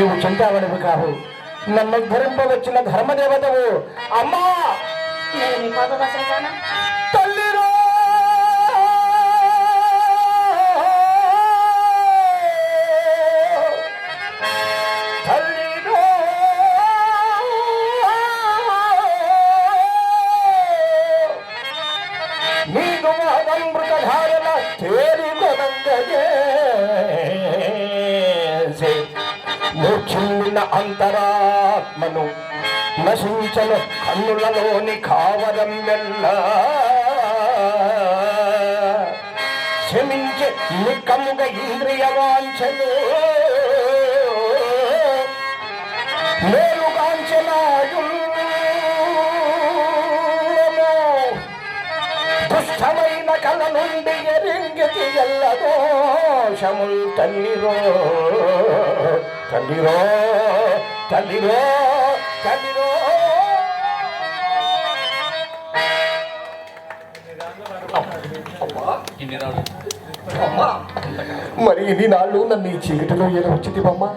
నీవు చింతావడివి కావు. నన్ను ఉద్ధరింపవచ్చిన ధర్మదేవతవు అమ్మా! తల్లిరో నీకు మృతధారణ తేరి కొనంగజేసి మూర్ఛిల్లిన అంతరాత్మను నశించను కన్నులలోని కావరం వెళ్ళ క్షమించే నిక్కముగ ఇంద్రియ వాంఛలు మేలుగాంచనాయు దుష్టమైన కళ నుండి ఎరింగితి ఎల్లదోషముల్ తల్లిరో తల్లిరో తల్లిరో తల్లిరో మరి ఇన్ని నాళ్ళు నన్ను ఈ చీకటిలో ఎలా వచ్చింది అమ్మా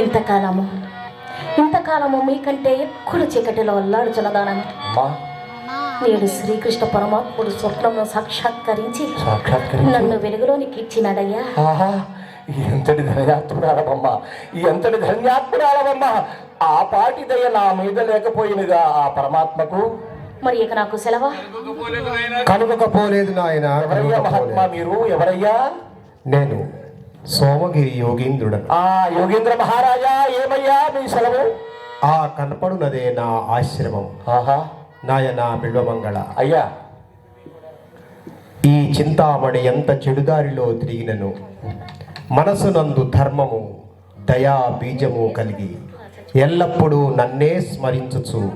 ఇంతకాలము ఇంతకాలము మీకంటే ఎక్కువ చీకటిలో అల్లాడుచున్నదానని అమ్మా. నేడు శ్రీకృష్ణ పరమాత్ముడు స్వప్నమును సాక్షాత్కరించి సాక్షాత్కరించి? నన్ను వెలుగులోనికి ఇచ్చినాడయ్యా. ఎంతటి ధన్యాత్మురాలవమ్మా ఎంతటి ధన్యాత్మురాలవమ్మా ఆ పాటి దయ నా మీద లేకపోయినగా ఆ పరమాత్మకు? మరి ఇక నాకు సెలవా? కనుగకపోలేదు నాయన ఎవరయ్యా మహాత్మా. మీరు? ఎవరయ్యా? నేను సోమగిరి యోగీంద్రుడను. ఆ యోగేంద్ర మహారాజా ఏమయ్యా మీ సెలవు? ఆ కనపడునదే నా ఆశ్రమం. ఆహా. నాయన బిల్వమంగళ. అయ్యా. ఈ చింతామణి ఎంత చెడుదారిలో తిరిగినను. మనసునందు ధర్మము దయా బీజము కలిగి ఎల్లప్పుడూ నన్నే స్మరించుచు.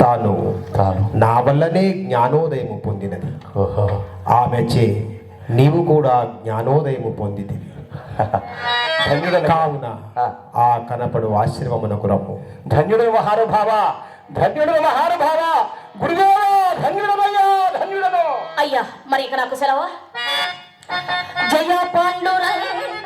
తాను తాను. నా వల్లనే జ్ఞానోదయము పొందినది. ఓహో. ఆమెచే నీవు కూడా జ్ఞానోదయము పొందితివి. ధన్యుడను కావున ఆ. కనపడు ఆశ్రమమునకు రమ్ము. ధన్యుడు మహానుభావ ధన్యుడు మహానుభావ గురుదేవా ధన్యుడనయ్యా ధన్యుడను. అయ్యా మరి ఇక నాకు సెలవా? जय पांडुरंग।